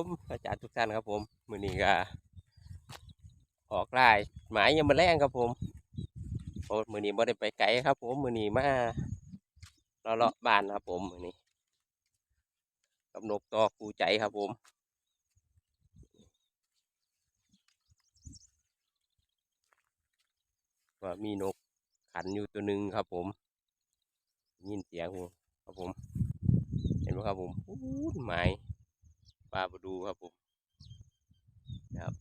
ผมอาจารย์ทุกท่านครับผมมือนี้ก็ออกไล่หมายยังมาแรงครับผมโอ้มือนี้บ่ได้ไปไกลครับ ผมมือนี้มาเลาะเลาะบ้านครับผมมือนี้กับนกตอคูใจครับผมว่ามีนกขันอยู่ตัวหนึ่งครับผม ยินเสียงครับผม เห็นไหมครับผมอู้หมาย ปลาบดูครับผมนะครับ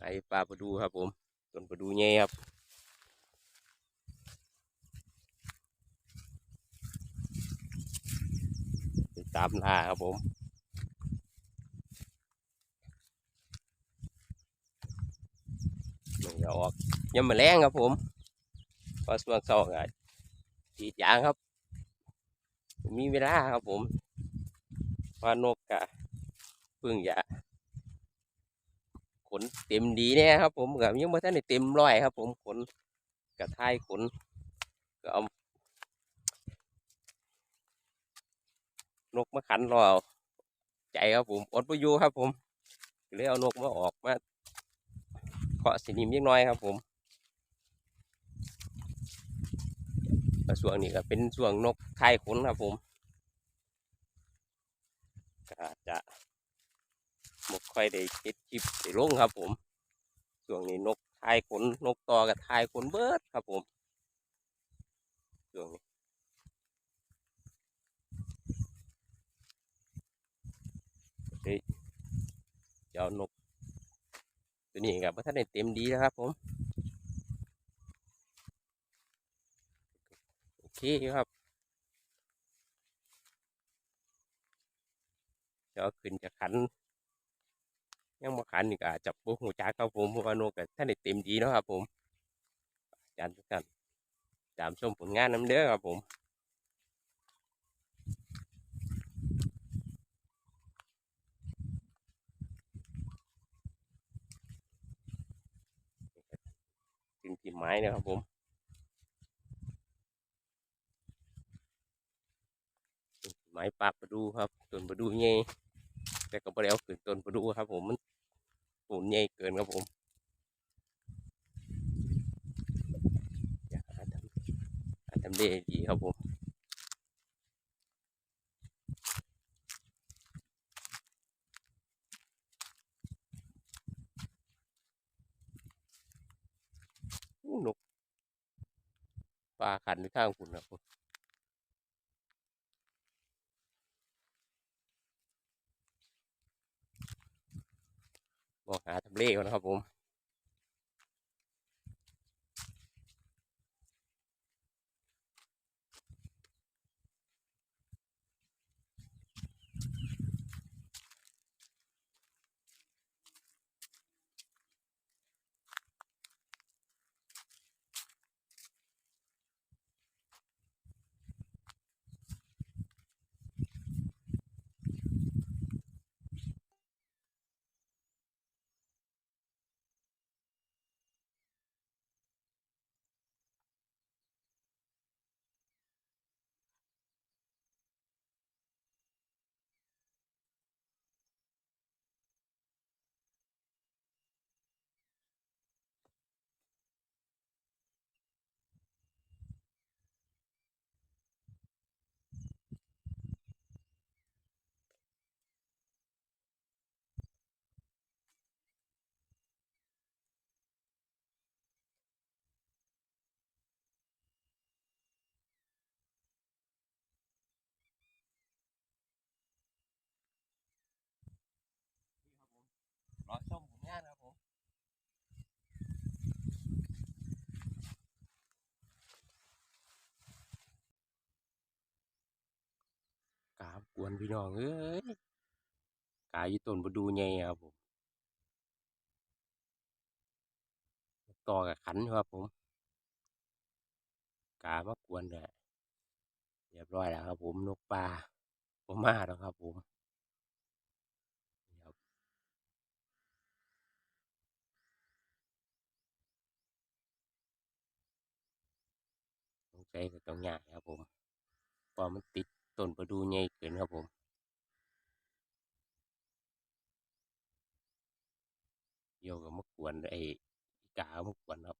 ไอปลาบดูครับผมต้นปลาดูเงี้ยครับไปตามล่าครับผมมันจะออกยังมาแรงครับผมพอส่วนสองอะฉีดยางครับ มีเวลาครับผมว่านกกะพิ่งจะขนเต็มดีเนี่ยครับ ผมกับยังไม่ทันได้เต็มร้อยครับ ผมขนกระทายขนก็เอานกมาขันรอใจครับผมอดประยูครับ ผมเลยเอานกมาออกมาเคาะสนิมเล็กน้อยครับ ผม ก็ช่วงนี้ก็เป็นช่วงนกทายขนครับผมอาจจะหมกค่อยได้เก็ดคลิปได้ลงครับผมช่วงนี้นกทายขนนกต่อกับทายขนเบิดครับผมช่วงนี้เฮ้ยเจ้านกตัวนี้กับท่านได้เต็มดีแล้วครับผมโอ เคครับ เดี๋ยวขึ้นจะขัน ยังมาขันอีกอาจจะปุ๊บหูจักครับผมเพราะว่านกกับท่านได้เต็มดีเนาะครับ ผมอาจารย์ทุกท่านตามชมผลงานน้ำเด้อครับผมถึงที่ไม้นะครับผมไม้ปากประดูครับต้นประดูใหญ่แต่ก็บ่ได้เอาขึ้นต้นประดูครับ ผมมันปูนใหญ่เกินครับผมอยากหาทำหาทำเลดีครับผมนกปลาขันข้างคุณครับผม บอกหาทำเลก่อนนะครับผม กวนพี่น้องเอ้ยกาอยู่ต้นบดูใหญ่ครับผมต่อกับขันครับผมกามากวนเลยเรียบร้อยแล้วครับ ผมนกปลาผมมาแล้วครับ ผมนี่ครับสงสัยก็ต้องยาครับผมพอมันติด ต้นประดูใหญ่เกินครับผมเกี่ยวกับมะกวนไอ้อีกามะกวนครับ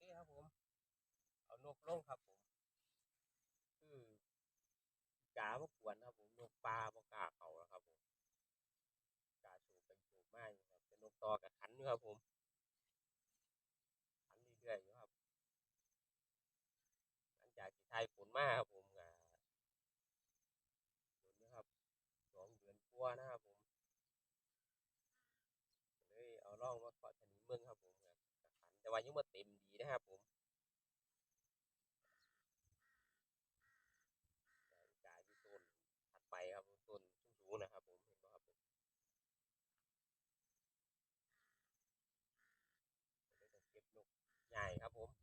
นี่ครับผม เอานกลงครับผมคืออีกามะกวนครับผมนกปลาบกล้าเขาแล้วครับผมกาสูบไปสูบมาอยู่ครับเป็นนกตอกับขันครับผมขันเรื่อยๆอยู่ครับ หลังจากที่ไทยฝนมาครับผมก็ฝนนะครับสองเดือนกว่านะครับผมเลยเอาล่องมาเกาะชนีเมืองครับผมกับขันแต่ว่ายังมาเต็มดีนะครับผมกายที่ต้นถัดไปครับต้นสูงๆนะครับผมเห็นไหมครับผมเลยต้องเก็บนกใหญ่ครับผม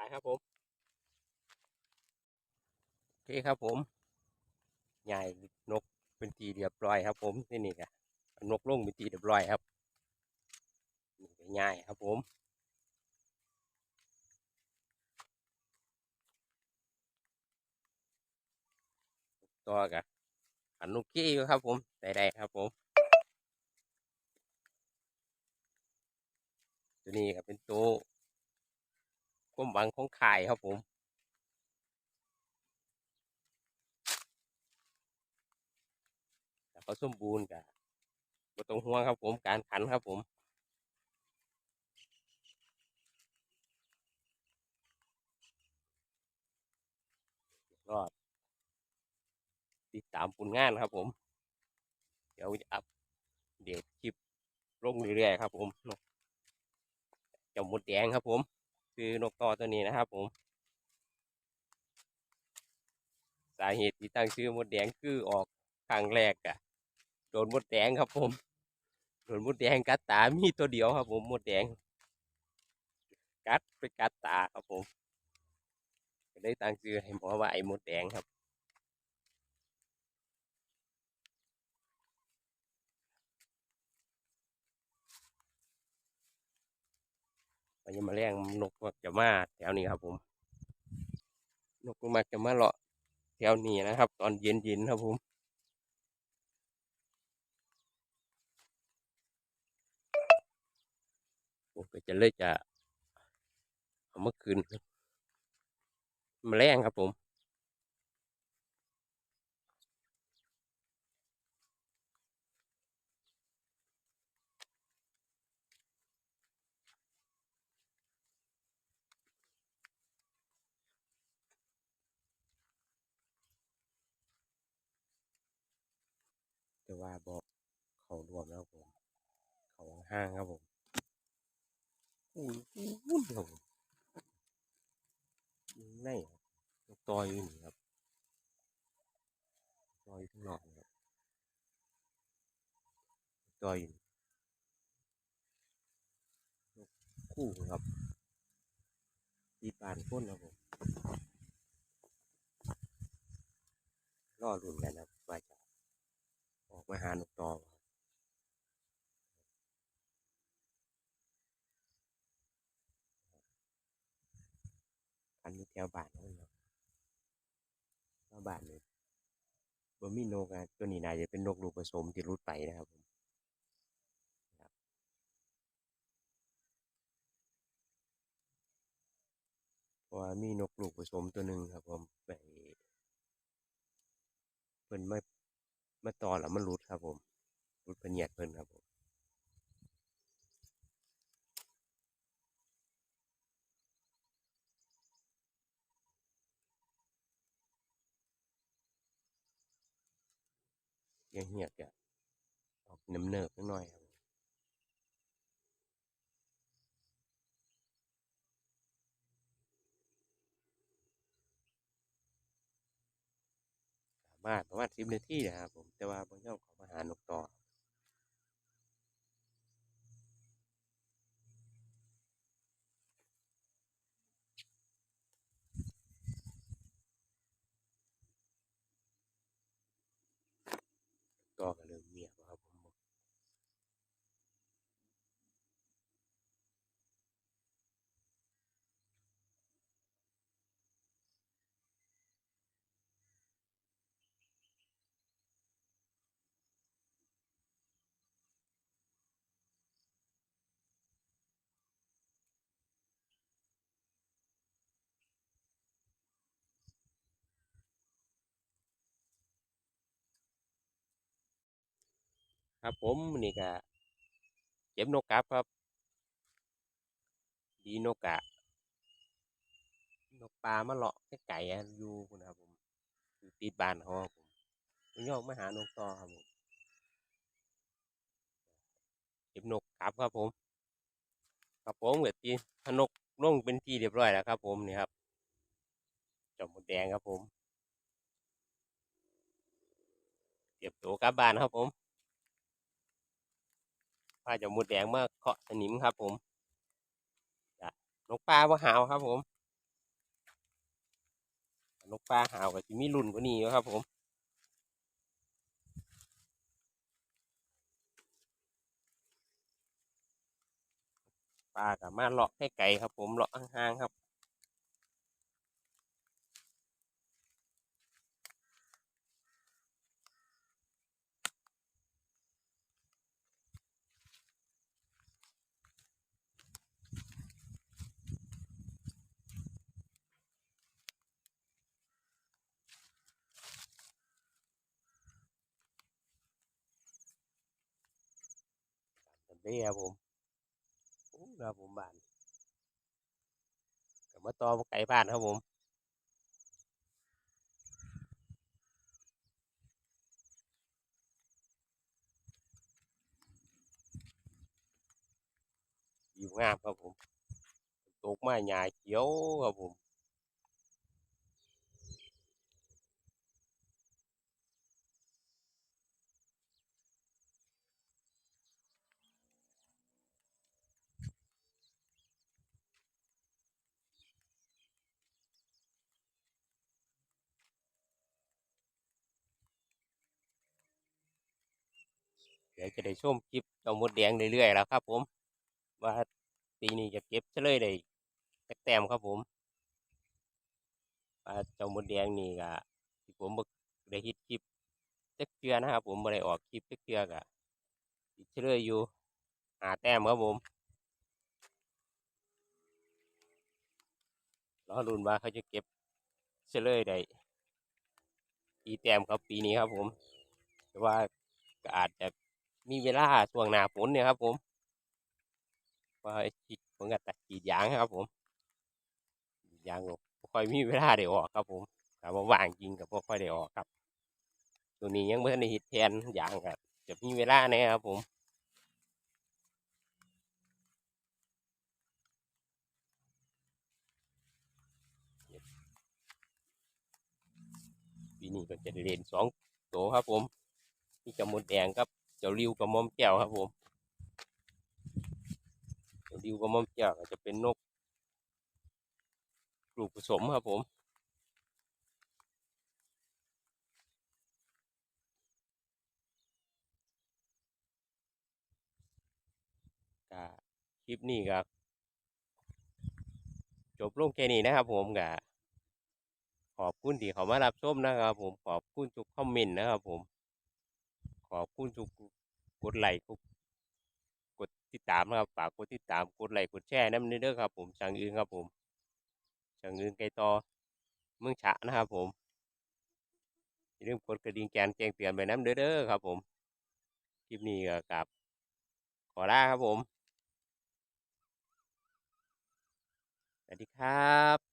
ไปครับผมโอเคครับผมใหญ่นกเป็นทีเรียบร้อยครับ ผมที่นี่ก็เอานกลงเป็นทีเรียบร้อยครับนี่ก็ง่ายครับผมตัวกับขันนกขี้อยู่ครับ ผมได้ได้ครับผมตัวนี้ก็เป็นตัว ความหวังของข่ายครับผมแต่เขาสมบูรณ์กับบ่ต้องห่วงครับผมการขันครับผมรอดติดตามผลงานครับผม เดี๋ยวจะอัพเดตคลิปลงเรื่อยๆครับผมเจ้ามดแดงครับผม คือนกต่อตัวนี้นะครับผม สาเหตุที่ตั้งชื่อมดแดงคือออกครั้งแรกอะโดนมดแดงครับผมโดนมดแดงกัดตามีตัวเดียวครับ ผมมดแดง กัดไปกัดตาครับผมได้ตั้งชื่อให้หมอว่าไอ้มดแดงครับ มันยังมาแรงนกมักจะมาแถวนี้ครับผม นกมักจะมาเลาะแถวนี้นะครับ ตอนเย็นๆครับผมผมก็จะเลยจะเอามาคืนมาแรงครับผม แต่ว่าบอกเขารวมแล้วผม เขาห้างครับผมอุ้ยอุ้ยครับผมยิงในต่อยอยู่นี่ครับต่อยข้างนอกครับตัวอยู่คู่ครับตีปานพ่นครับผมรอรุ่นกันครับ มาหานกต่ออันนี้แถวบ้านเขาเนาะแถวบ้านนี่บ่มีนกอะตัวนี้น่าจะเป็นนกลูกผสมที่รุดไปนะครับผมเพราะว่ามีนกลูกผสมตัวหนึ่งครับผมไปเพิ่นมา มาต่อแล้วมันรุดครับผมรุดเพเนเหยียดเพิ่นครับผมเสียังเหียดกะออกน้ำเนิบนิดหน่อยครับ ผมามารถประมาณสิบนาทีนะครับผมแต่ว่าบางช่องเขามาหานกต่อ ก็ก็เริ่มเงียบแล้วครับผม ครับผมนี่ก็เก็บนกกลับครับ ดีนกกะนกปลามาเลาะไก่ๆอะอยู่พุ่นครับผมอยู่ติดบ้านเขาครับผมมันย่องมาหานกต่อครับผมเก็บนกกลับครับผม ครับผมเกิดตีพนกลงเป็นที่เรียบร้อยแล้วครับ ผมนี่ครับจอมมดแดงครับผมเก็บตัวกลับบ้านครับผม พาเจอมดแดงมาเกาะสนิมครับ ผมนกปลาว่าหาวครับผมนกปลาหาวก็จะมีรุ่นกว่านี้ครับ ผมปลากับมาเลาะให้ไก่ครับ ผมเลาะห่างๆครับ เด้ครับผมโอ้ครับผมบ้านกับมาต่อไก่บ้านครับผมอยู่งามครับผมตกไม้หญ้าเขียวครับผม ดี๋ยวจะได้ชมคลิปเจ้ามดแดงเรื่อยๆแล้วครับ ผม ว่าปีนี้จะเก็บเฉลยได้แต้มครับผมว่าเจ้ามดแดงนี่ก็ที่ผมได้ฮิตคลิปจักเทื่อนะครับผมบ่ได้ออกคลิปจักเทื่อก็สิเฉลยอยู่หาแต้มครับผมรอรุนว่าเขาจะเก็บเฉลยได้กี่แต้มครับปีนี้ครับผมแต่ว่าก็อาจจะ มีเวลาช่วงหน้าฝนเนี่ยครับ ผมว่าคิดผมก็ตัดกรีดยางครับ ผมยางก็บ่ค่อยมีเวลาได้ออกครับ ผมถ้าว่าว่างจริงก็บ่ค่อยได้ออกครับ ตัวนี้ยังไม่ทันได้เฮ็ดแทนยางครับจะมีเวลาแน่ครับผมปีนี้ก็จะได้เล่นสองตัวครับผม มีจมดแดงครับ เจ้าริวกับมอมแก้วครับผมเจ้าริวกับมอมแก้วก็จะเป็นนกกลูกผสมครับผมก็คลิปนี้ก็จบลงแค่นี้นะครับผมก็ขอบคุณที่เขามารับชมนะครับผมขอบคุณทุกคอมเมนต์นะครับผม ขอบคุณทุกกดไลค์กดติดตามนะครับ ฝากกดติดตามกดไลค์กดแชร์น้ำเด้อครับ ผมช่างอื่นครับ ผมช่างอื่นไกลต่อเมืองฉะนะครับ ผมอย่าลืมกดกระดิ่งแจ้งแจ้งเตือนไปน้ำเด้อเด้อครับ ผมคลิปนี้ก็กลับขอลาครับผมสวัสดีครับ